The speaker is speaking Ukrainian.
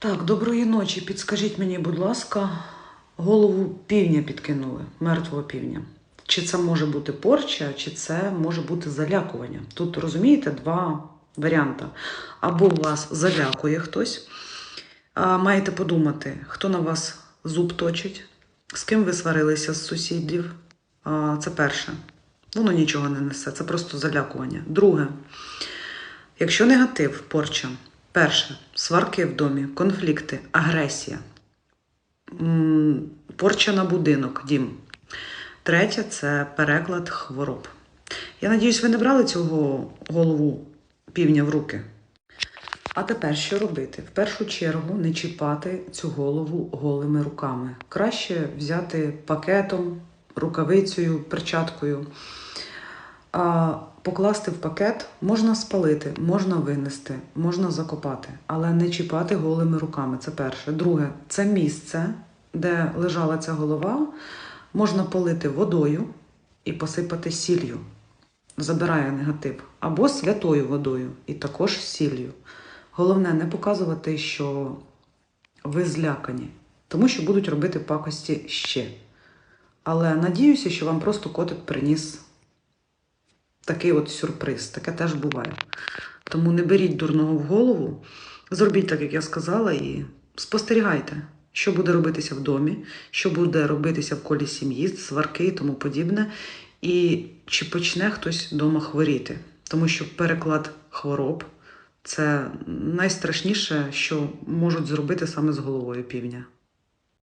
Так, доброї ночі. Підскажіть мені, будь ласка, голову півня підкинули, мертвого півня. Чи це може бути порча, чи це може бути залякування? Тут розумієте два варіанти. Або вас залякує хтось, а маєте подумати, хто на вас зуб точить, з ким ви сварилися з сусідів. А, Це перше. Воно нічого не несе, це просто залякування. Друге, Якщо негатив, порча, перше, сварки в домі, конфлікти, агресія, порча на будинок, дім. Третє це переклад хвороб. Я надіюсь, ви не брали цього голову півня в руки. А тепер що робити? В першу чергу не чіпати цю голову голими руками. Краще взяти пакетом, рукавицею, перчаткою. Покласти в пакет можна спалити, можна винести, можна закопати, але не чіпати голими руками. Це перше. Друге, це місце, де лежала ця голова, можна полити водою і посипати сіллю. Забирає негатив. Або святою водою, і також сіллю. Головне не показувати, що ви злякані, тому що будуть робити пакості ще. Але надіюся, що вам просто котик приніс такий от сюрприз. Таке теж буває. Тому не беріть дурного в голову, зробіть так, як я сказала, і спостерігайте, що буде робитися в домі, що буде робитися в колі сім'ї, сварки і тому подібне. І чи почне хтось вдома хворіти. Тому що переклад хвороб це найстрашніше, що можуть зробити саме з головою півня.